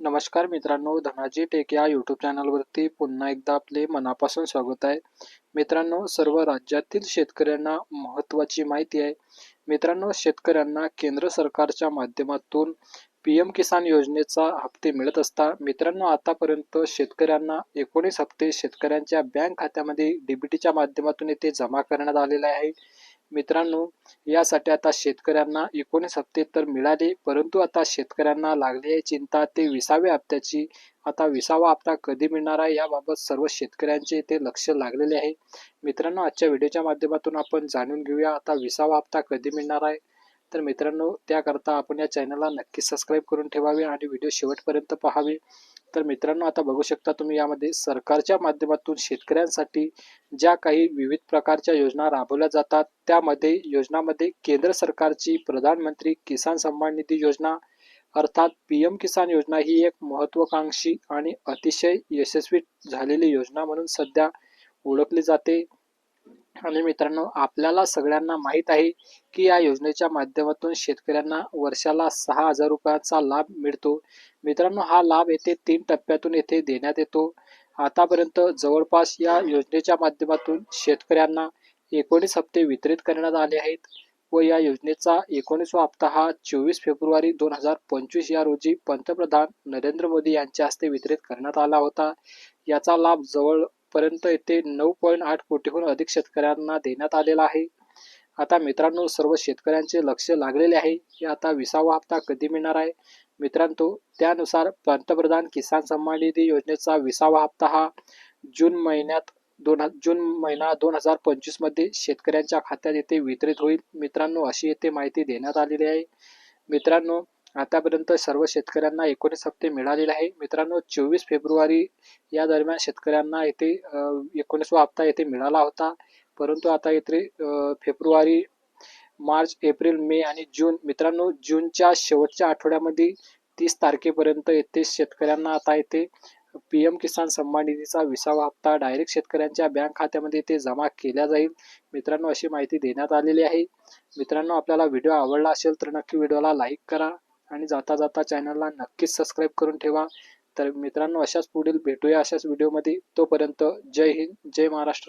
नमस्कार मित्रांनो धनाजी टेक या यूट्यूब चॅनलवरती पुन्हा एकदा आपले मनापासून स्वागत आहे. मित्रांनो सर्व राज्यातील शेतकऱ्यांना महत्त्वाची माहिती आहे. मित्रांनो शेतकऱ्यांना केंद्र सरकारच्या माध्यमातून पी एम किसान योजनेचा हप्ते मिळत असता मित्रांनो आतापर्यंत शेतकऱ्यांना एकोणीस हप्ते शेतकऱ्यांच्या बँक खात्यामध्ये डीबीटीच्या माध्यमातून येथे जमा करण्यात आलेले आहे. मित्रांनो यासाठी आता शेतकऱ्यांना एकोणीस हप्ते तर मिळाले परंतु आता शेतकऱ्यांना लागली आहे चिंता ते विसाव्या हप्त्याची. आता विसावा हप्ता कधी मिळणार आहे याबाबत सर्व शेतकऱ्यांचे ते लक्ष लागलेले आहे. मित्रांनो आजच्या व्हिडिओच्या माध्यमातून आपण जाणून घेऊया आता विसावा हप्ता कधी मिळणार आहे. तर मित्रांनो त्याकरता आपण या चॅनलला नक्की सबस्क्राईब करून ठेवावे आणि व्हिडिओ शेवटपर्यंत पहावे. तर मित्रांनो आता बघू शकता तुम्ही यामध्ये सरकारच्या माध्यमातून शेतकऱ्यांसाठी ज्या काही विविध प्रकारच्या योजना राबवल्या जातात त्यामध्ये योजनामध्ये केंद्र सरकारची प्रधानमंत्री किसान सन्मान निधी योजना अर्थात पी एम किसान योजना ही एक महत्त्वाकांक्षी आणि अतिशय यशस्वी झालेली योजना म्हणून सध्या ओळखली जाते. आणि मित्रांनो आपल्याला सगळ्यांना माहीत आहे की या योजनेच्या माध्यमातून शेतकऱ्यांना वर्षाला सहा हजार रुपयाचा लाभ मिळतो. मित्रांनो हा लाभ येथे तीन टप्प्यातून येथे देण्यात येतो. आतापर्यंत जवळपास या योजनेच्या माध्यमातून शेतकऱ्यांना एकोणीस हप्ते वितरित करण्यात आले आहेत व या योजनेचा एकोणीसवा हप्ता हा चोवीस फेब्रुवारी दोन हजार पंचवीस या रोजी पंतप्रधान नरेंद्र मोदी यांच्या हस्ते वितरित करण्यात आला होता. याचा लाभ जवळ पर्यंत येथे नऊ पॉईंट आठ कोटीहून अधिक शेतकऱ्यांना देण्यात आलेला आहे. आता मित्रांनो सर्व शेतकऱ्यांचे लक्ष लागलेले आहे. की आता विसावा हप्ता कधी मिळणार आहे? मित्रांनो त्यानुसार पंतप्रधान किसान सन्मान निधी योजनेचा विसावा हप्ता हा जून महिन्यात दोन जून महिना दोन हजार पंचवीसमध्ये शेतकऱ्यांच्या खात्यात येथे वितरित होईल. मित्रांनो अशी येथे माहिती देण्यात आलेली आहे. मित्रांनो आतापर्यंत सर्व शेतकऱ्यांना एकोणीस हप्ते मिळालेले आहे. मित्रांनो चोवीस फेब्रुवारी या दरम्यान शेतकऱ्यांना येथे एकोणीसवा हप्ता येथे मिळाला होता. परंतु आता येथे फेब्रुवारी मार्च एप्रिल मे आणि जून मित्रांनो जूनच्या शेवटच्या आठवड्यामध्ये तीस तारखेपर्यंत येथे शेतकऱ्यांना आता येथे पी एम किसान सन्मान निधीचा विसावा हप्ता डायरेक्ट शेतकऱ्यांच्या बँक खात्यामध्ये ते जमा केल्या जाईल. मित्रांनो अशी माहिती देण्यात आलेली आहे. मित्रांनो आपल्याला व्हिडिओ आवडला असेल तर नक्की व्हिडिओला लाईक करा. आणि जाता जाता चॅनलला नक्कीच सबस्क्राईब करून ठेवा. तर मित्रांनो अशाच पुढील भेटूया अशाच व्हिडिओमध्ये तोपर्यंत जय हिंद जय महाराष्ट्र.